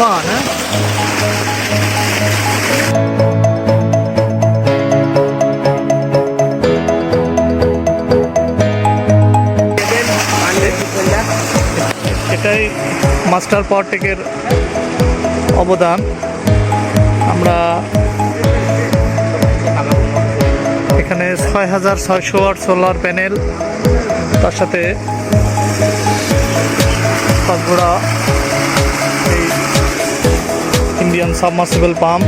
পান হ্যাঁ এটাই মাস্টার পরটেকের অবদান। আমরা এখানে ছয় হাজার ছয়শো আট সোলার প্যানেল, তার সাথে পাঁচগোড়া ইন্ডিয়ান সাবমার্সিবল পাম্প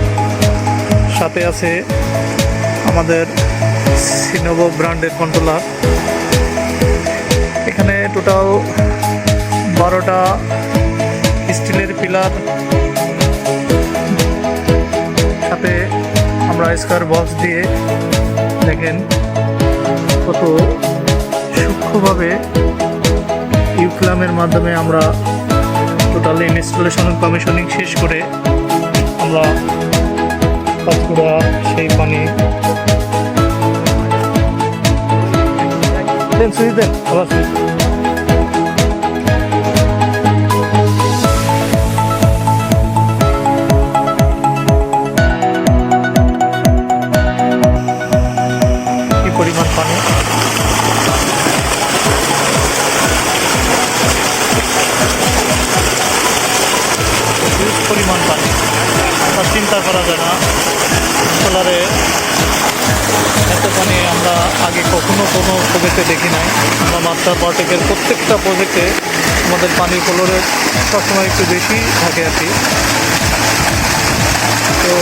সাথে আছে আমাদের সিনোভো ব্র্যান্ডের কন্ট্রোলার এখানে টোটাল বারোটা স্টিলের পিলার সাথে আমরা স্কোয়ার বক্স দিয়ে দেখেন কত সূক্ষ্মভাবে ইউক্লামের মাধ্যমে আমরা টোটাল ইনস্টলেশন কমিশনিং শেষ করে আমরা পাঁচকুড়া সেই পানি দেন সুইচ দেন আবার পরিমাণ পানি? চিন্তা করা যায় না। সোলারে এত পানি আমরা আগে কখনো কোনো প্রজেক্টে দেখি নাই। আমরা মাস্টার প্রজেক্টের প্রত্যেকটা প্রজেক্টে আমাদের পানির কলরে সবসময় একটু বেশি থাকে আর কি। তো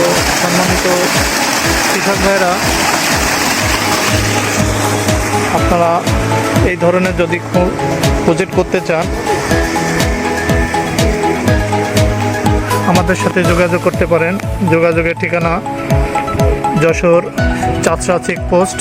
সম্মানিত কৃষক ভাইরা আপনারা এই ধরনের যদি প্রজেক্ট করতে চান আমাদের সাথে যোগাযোগ করতে পারেন। যোগাযোগের ঠিকানা যশোর চাতরা চেকপোস্ট।